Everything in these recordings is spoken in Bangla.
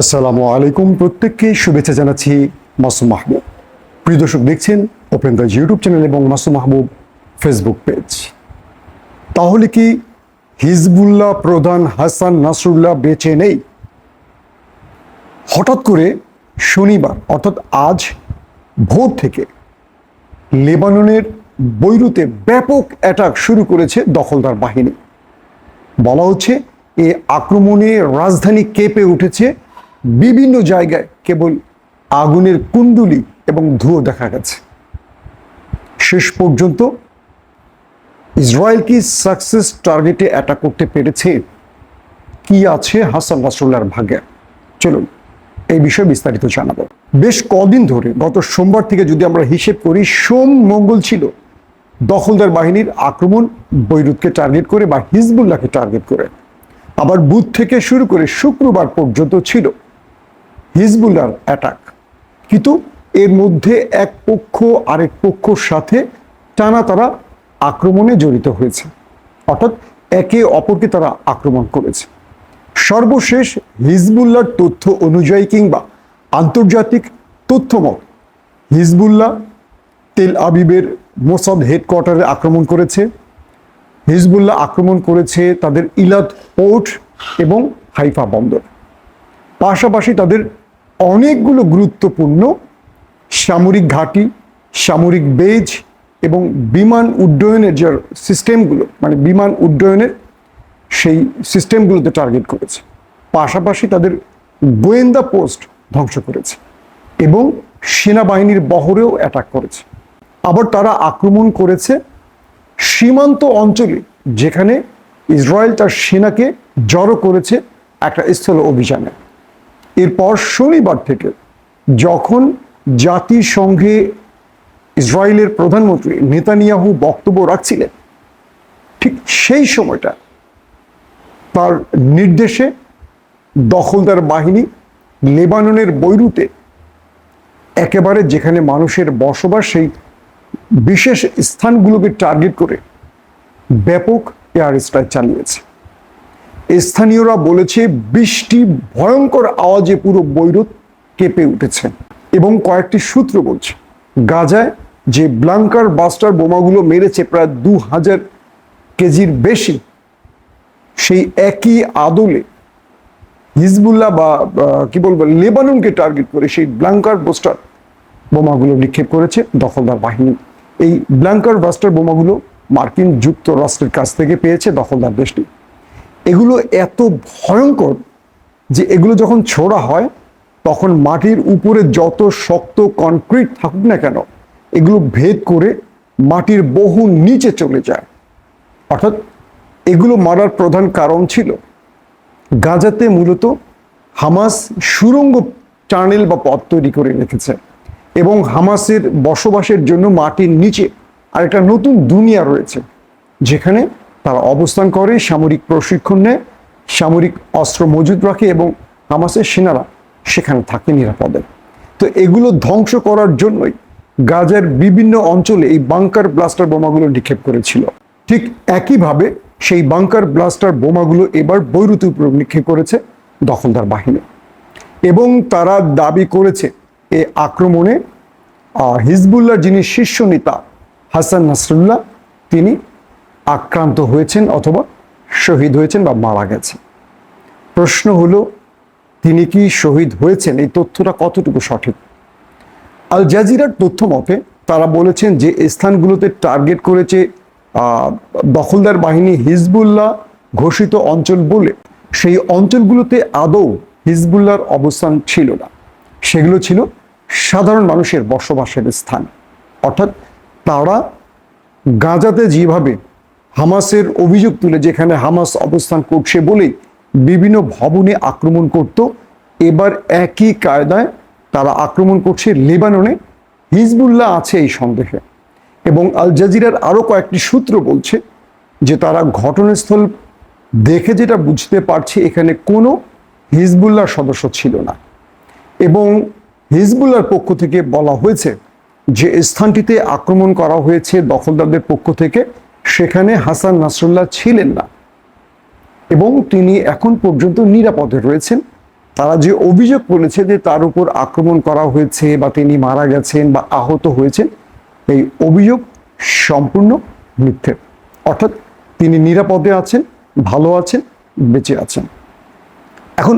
আসসালামু আলাইকুম। প্রত্যেককে শুভেচ্ছা জানাচ্ছি মাসুম মাহবুব। প্রিয় দর্শক, দেখছেন ওপেন দ্য ইউটিউব চ্যানেল এবং মাসুম মাহবুব ফেসবুক পেজ তাহলে কি হিজবুল্লাহ প্রধান হাসান নাসরুল্লাহ বেঁচে নেই? হঠাৎ করে শনিবার, অর্থাৎ আজ ভোর থেকে লেবাননের বৈরুতে ব্যাপক অ্যাটাক শুরু করেছে দখলদার বাহিনী। বলা হচ্ছে, এ আক্রমণে রাজধানী কেঁপে উঠেছে বিভিন্ন জায়গায় কেবল আগুনের কুণ্ডুলি এবং ধুয়ো দেখা গেছে। শেষ পর্যন্ত ইসরায়েল কি সাকসেস টার্গেটে অ্যাটাক করতে পেরেছে কি আছে হাসান নাসরুল্লাহর ভাগ্যে? চলুন এই বিষয়ে বিস্তারিত জানাব। বেশ কদিন ধরে, গত সোমবার থেকে যদি আমরা হিসেব করি, সোম মঙ্গল ছিল। দখলদার বাহিনীর আক্রমণ বৈরুতকে টার্গেট করে বা হিজবুল্লাহকে টার্গেট করে। আবার বুধ থেকে শুরু করে শুক্রবার পর্যন্ত ছিল। হিজবুল্লাহর অ্যাটাক কিন্তু এর মধ্যে এক পক্ষ আরেক পক্ষর সাথে টানা তারা আক্রমণে জড়িত হয়েছে। অর্থাৎ একে অপরকে তারা আক্রমণ করেছে। সর্বশেষ হিজবুল্লাহর তথ্য অনুযায়ী কিংবা আন্তর্জাতিক তথ্যমত, হিজবুল্লাহ তেল আবিবের মোসাদ হেডকোয়ার্টারে আক্রমণ করেছে। হিজবুল্লাহ আক্রমণ করেছে তাদের ইলাদ পোর্ট এবং হাইফা বন্দর। পাশাপাশি তাদের অনেকগুলো গুরুত্বপূর্ণ সামরিক ঘাঁটি, সামরিক বেজ এবং বিমান উড্ডয়নের যে সিস্টেমগুলো মানে বিমান উড্ডয়নের সেই সিস্টেমগুলোতে টার্গেট করেছে। পাশাপাশি তাদের গোয়েন্দা পোস্ট ধ্বংস করেছে এবং সেনাবাহিনীর বহরেও অ্যাটাক করেছে। আবার তারা আক্রমণ করেছে সীমান্ত অঞ্চলে, যেখানে ইসরায়েল তার সেনাকে জড়ো করেছে একটা স্থল অভিযানে। এরপর শনিবার থেকে যখন জাতিসংঘে ইসরায়েলের প্রধানমন্ত্রী নেতানিয়াহু বক্তব্য রাখছিলেন, ঠিক সেই সময়টা তার নির্দেশে দখলদার বাহিনী লেবাননের বৈরুতে একেবারে যেখানে মানুষের বসবাস, সেই বিশেষ স্থানগুলোকে টার্গেট করে ব্যাপক এয়ার স্ট্রাইক চালিয়েছে। স্থানীয়রা বলেছে, বৃষ্টি ভয়ঙ্কর আওয়াজে পুরো বৈরুত কেঁপে উঠেছে এবং কয়েকটি সূত্র বলছে, গাজায় যে ব্লাঙ্কার বাস্টার বোমাগুলো মেরেছে প্রায় দু হাজার কেজির বেশি, সেই একই আদলে হিজবুল্লাহ বা, কি বলব, লেবাননকে টার্গেট করে সেই ব্লাঙ্কার বোস্টার বোমাগুলো নিক্ষেপ করেছে দখলদার বাহিনী। এই ব্লাঙ্কার বাস্টার বোমাগুলো মার্কিন যুক্তরাষ্ট্রের কাছ থেকে পেয়েছে দখলদার দেশটি। এগুলো এত ভয়ঙ্কর যে এগুলো যখন ছোড়া হয়, তখন মাটির উপরে যত শক্ত কনক্রিট থাকুক না কেন, এগুলো ভেদ করে মাটির বহু নিচে চলে যায়। অর্থাৎ এগুলো মারার প্রধান কারণ ছিল গাজাতে মূলত হামাস সুরঙ্গ টানেল বা পথ তৈরি করে রেখেছে এবং হামাসের বসবাসের জন্য মাটির নিচে আরেকটা নতুন দুনিয়া রয়েছে, যেখানে তারা অবস্থান করে সামরিক প্রশিক্ষণ নেয় সামরিক অস্ত্র মজুদ রাখে এবং হামাসের সেনারা সেখানে থাকে নিরাপদে। তো এগুলো ধ্বংস করার জন্যই গাজার বিভিন্ন অঞ্চলে এই বাংকার ব্লাস্টার বোমাগুলো নিক্ষেপ করেছিল। ঠিক একইভাবে সেই বাংকার ব্লাস্টার বোমাগুলো এবার বৈরুতের উপর নিক্ষেপ করেছে দখলদার বাহিনী। এবং তারা দাবি করেছে এই আক্রমণে আহ, হিজবুল্লাহর যিনি শীর্ষ নেতা হাসান নাসরুল্লাহ তিনি আক্রান্ত হয়েছেন অথবা শহীদ হয়েছেন বা মারা গেছেন। প্রশ্ন হলো, তিনি কি শহীদ হয়েছেন? এই তথ্যটা কতটুকু সঠিক? আল জাজিরার তথ্য মতে, তারা বলেছেন যে স্থানগুলোতে টার্গেট করেছে দখলদার বাহিনী হিজবুল্লাহ ঘোষিত অঞ্চল বলে। সেই অঞ্চলগুলোতে আদৌ হিজবুল্লাহর অবস্থান ছিল না। সেগুলো ছিল সাধারণ মানুষের বসবাসের স্থান। অর্থাৎ তারা গাজাতে যেভাবে হামাসের অভিযোগ তুলে যেখানে হামাস অবস্থান করছে বলেই বিভিন্ন ভবনে আক্রমণ করত, এবার একই কায়দায় তারা আক্রমণ করছে লেবাননে। হিজবুল্লাহ আছে এই সন্দেহে। এবং আল জাজিরার আরও কয়েকটি সূত্র বলছে যে তারা ঘটনাস্থল দেখে যেটা বুঝতে পারছে এখানে কোনো হিজবুল্লাহ সদস্য ছিল না। এবং হিজবুল্লার পক্ষ থেকে বলা হয়েছে যে স্থানটিতে আক্রমণ করা হয়েছে দখলদারদের পক্ষ থেকে। সেখানে হাসান নাসরুল্লাহ ছিলেন না। এবং তিনি এখন পর্যন্ত নিরাপদে রয়েছেন। তারা যে অভিযোগ করেছে যে তার উপর আক্রমণ করা হয়েছে বা তিনি মারা গেছেন বা আহত হয়েছেন এই অভিযোগ সম্পূর্ণ মিথ্যে। অর্থাৎ তিনি নিরাপদে আছেন ভালো আছেন বেঁচে আছেন। এখন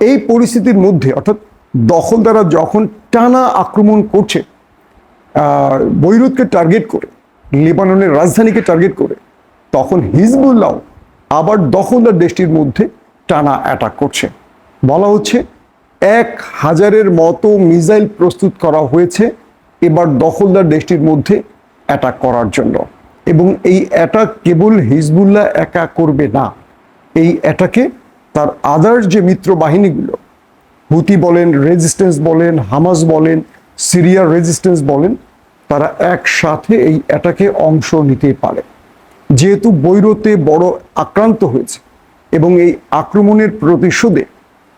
এই পরিস্থিতির মধ্যে অর্থাৎ দখলদাররা যখন টানা আক্রমণ করছে আহ, বৈরুতকে টার্গেট করে লেবাননের রাজধানীকে টার্গেট করে, তখন হিজবুল্লাহ আবার দখলদার দেশটির মধ্যে টানা অ্যাটাক করছে। বলা হচ্ছে এক হাজারের মতো মিসাইল প্রস্তুত করা হয়েছে এবার দখলদার দেশটির মধ্যে অ্যাটাক করার জন্য। এবং এই অ্যাটাক কেবল হিজবুল্লাহ একা করবে না, এই অ্যাটাকে তার আদার্স যে মিত্র বাহিনীগুলো, হুতি বলেন রেজিস্ট্যান্স বলেন, হামাস বলেন, সিরিয়ার রেজিস্ট্যান্স বলেন তারা একসাথে এই অ্যাটাকে অংশ নিতে পারে। যেহেতু বৈরতে বড় আক্রান্ত হয়েছে এবং এই আক্রমণের প্রতিশোধে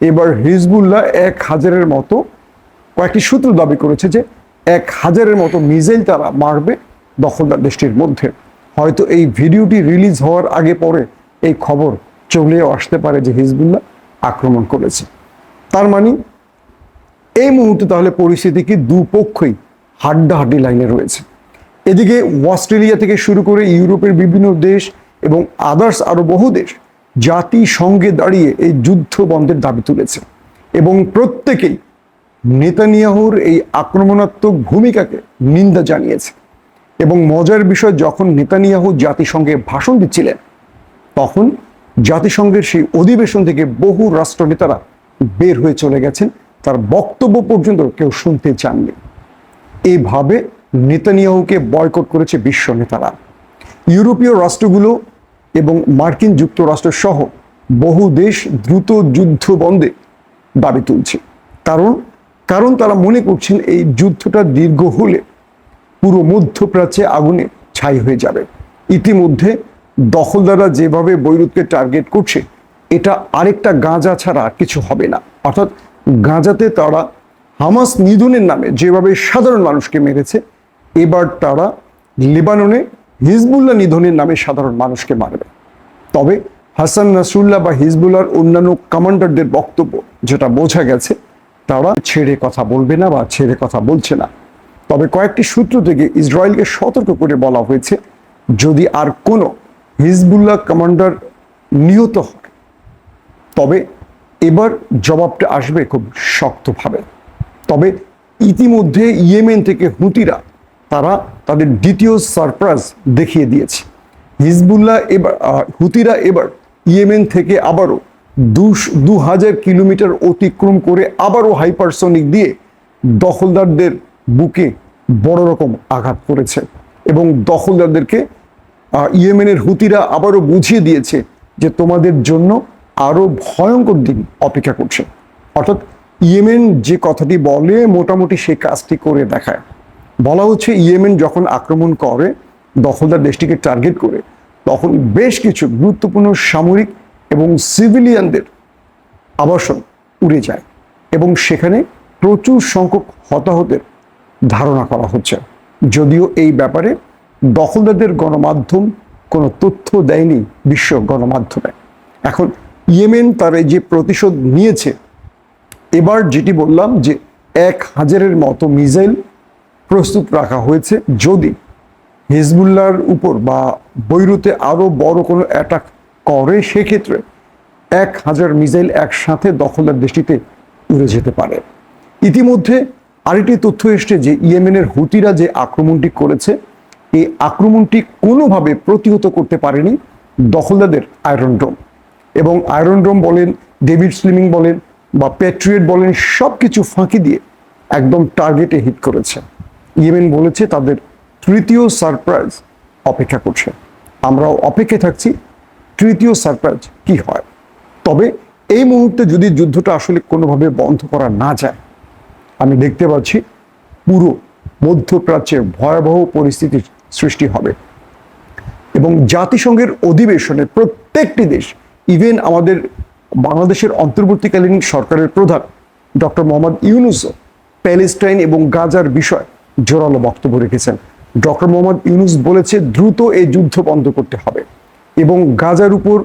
এবার হিজবুল্লাহ এক হাজারের মতো কয়েকটি সূত্র দাবি করেছে যে এক হাজারের মতো মিসাইল তারা মারবে দখলদার দেশটির মধ্যে। হয়তো এই ভিডিওটি রিলিজ হওয়ার আগে পরে এই খবর চলেও আসতে পারে যে হিজবুল্লাহ আক্রমণ করেছে। তার মানে এই মুহূর্তে তাহলে পরিস্থিতি কি দুপক্ষই হাড্ডাহাড্ডি লাইনে রয়েছে। এদিকে অস্ট্রেলিয়া থেকে শুরু করে ইউরোপের বিভিন্ন দেশ এবং আদার্স আরও বহু দেশ জাতিসংঘে দাঁড়িয়ে এই যুদ্ধ বন্ধের দাবি তুলেছে এবং প্রত্যেকেই নেতানিয়াহুর এই আক্রমণাত্মক ভূমিকাকে নিন্দা জানিয়েছে এবং মজার বিষয়, যখন নেতানিয়াহু জাতিসংঘে ভাষণ দিচ্ছিলেন, তখন জাতিসংঘের সেই অধিবেশন থেকে বহু রাষ্ট্রনেতারা বের হয়ে চলে গেছেন। তার বক্তব্য পর্যন্ত কেউ শুনতে চাননি। এইভাবে নেতানিয়াহুকে বয়কট করেছে বিশ্ব নেতারা। ইউরোপীয় রাষ্ট্রগুলো এবং মার্কিন যুক্তরাষ্ট্র সহ বহু দেশ দ্রুত যুদ্ধ বন্ধে দাবি তুলছে। কারণ কারণ তারা মনে করছেন এই যুদ্ধটা দীর্ঘ হলে পুরো মধ্যপ্রাচ্যে আগুনে ছাই হয়ে যাবে। ইতিমধ্যে দখলদাররা যেভাবে বৈরুতকে টার্গেট করছে, এটা আরেকটা গাঁজা ছাড়া কিছু হবে না। অর্থাৎ গাঁজাতে তারা হামাস নিধনের নামে যেভাবে সাধারণ মানুষকে মেরেছে, এবার তারা লেবাননে হিজবুল্লাহ নিধনের নামে সাধারণ মানুষকে মারবে। তবে হাসান নাসরুল্লাহ বা হিজবুল্লাহর অন্যান্য কমান্ডারদের বক্তব্য যেটা বোঝা গেছে, তারা ছেড়ে কথা বলবে না বা ছেড়ে কথা বলছে না। তবে কয়েকটি সূত্র থেকে ইসরায়েলকে সতর্ক করে বলা হয়েছে, যদি আর কোনো হিজবুল্লাহ কমান্ডার নিহত হয়, তবে এবার জবাবটা আসবে খুব শক্তভাবে। তবে ইতিমধ্যে ইয়েমেন থেকে হুতিরা তারা তাদের দ্বিতীয় সারপ্রাইজ দেখিয়ে দিয়েছে। হিজবুল্লাহ এবার হুতিরা এবার ইয়েমেন থেকে আবারও দুশ- দু হাজার কিলোমিটার অতিক্রম করে আবারও হাইপারসনিক দিয়ে দখলদারদের বুকে বড় রকম আঘাত করেছে এবং দখলদারদেরকে ইয়েমেনের হুতিরা আবারও বুঝিয়ে দিয়েছে যে তোমাদের জন্য আরও ভয়ঙ্কর দিন অপেক্ষা করছে। অর্থাৎ ইয়েমেন যে কথাটি বলে, মোটামুটি সে কাজটি করে দেখায়। বলা হচ্ছে ইয়েমেন যখন আক্রমণ করে, দখলদার দেশটিকে টার্গেট করে, তখন বেশ কিছু গুরুত্বপূর্ণ সামরিক এবং সিভিলিয়ানদের আবাসন উড়ে যায় এবং সেখানে প্রচুর সংখ্যক হতাহতের ধারণা করা হচ্ছে। যদিও এই ব্যাপারে দখলদারদের গণমাধ্যম কোনো তথ্য দেয়নি বিশ্ব গণমাধ্যমে। এখন ইয়েমেন তার যে প্রতিশোধ নিয়েছে এবার যেটি বললাম যে এক হাজারের মতো মিসাইল প্রস্তুত রাখা হয়েছে। যদি হিজবুল্লাহর উপর বা বৈরুতে আরও বড় কোনো অ্যাটাক করে, সেক্ষেত্রে এক হাজার মিসাইল একসাথে দখলদার দেশটিতে উড়ে যেতে পারে। ইতিমধ্যে আরেকটি তথ্য এসছে যে ইয়েমেনের হুতিরা যে আক্রমণটি করেছে, এই আক্রমণটি কোনোভাবে প্রতিহত করতে পারেনি দখলদারদের আয়রন ডোম এবং আয়রন ডোম বলেন, ডেভিড স্লিমিং বলেন বা প্যাট্রিয়েট বলেন সব কিছু ফাঁকি দিয়ে একদম টার্গেটে হিট করেছে। ইয়েমেন বলেছে তাদের তৃতীয় সারপ্রাইজ অপেক্ষা করছে। আমরাও অপেক্ষায় থাকছি, তৃতীয় সারপ্রাইজ কি হয়? তবে এই মুহূর্তে যদি যুদ্ধটা আসলে কোনোভাবে বন্ধ করা না যায়, আমি দেখতে পাচ্ছি পুরো মধ্যপ্রাচ্যের ভয়াবহ পরিস্থিতির সৃষ্টি হবে। এবং জাতিসংঘের অধিবেশনে প্রত্যেকটি দেশ ইভেন আমাদের বাংলাদেশের অন্তর্বর্তীকালীন সরকারের প্রধান ডক্টর মোহাম্মদ ইউনুসও প্যালেস্টাইন এবং গাজার বিষয় জোরালো বক্তব্য রেখেছেন। ডক্টর মোহাম্মদ ইউনুস বলেছে দ্রুত এই যুদ্ধ বন্ধ করতে হবে এবং গাজার উপর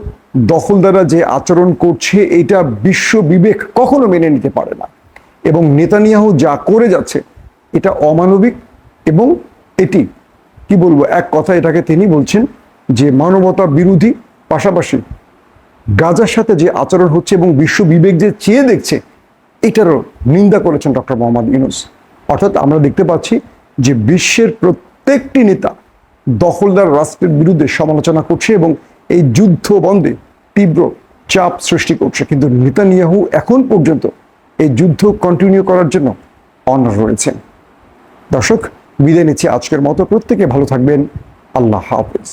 দখলদাররা যে আচরণ করছে, এটা বিশ্ব বিবেক কখনো মেনে নিতে পারে না এবং নেতানিয়াহু যা করে যাচ্ছে, এটা অমানবিক এবং এটি, কি বলব, এক কথা এটাকে তিনি বলছেন যে মানবতা বিরোধী পাশাপাশি গাজার সাথে যে আচরণ হচ্ছে এবং বিশ্ব বিবেক যে চেয়ে দেখছে, এটারও নিন্দা করেছেন ডক্টর মোহাম্মদ ইউনুস। অর্থাৎ আমরা দেখতে পাচ্ছি যে বিশ্বের প্রত্যেকটি নেতা দখলদার রাষ্ট্রের বিরুদ্ধে সমালোচনা করছে এবং এই যুদ্ধ বন্ধে তীব্র চাপ সৃষ্টি করছে। কিন্তু নেতানিয়াহু এখন পর্যন্ত এই যুদ্ধ কন্টিনিউ করার জন্য অনর রয়েছেন দর্শক, বিদায় নিচ্ছি আজকের মতো। প্রত্যেকে ভালো থাকবেন। আল্লাহ হাফেজ।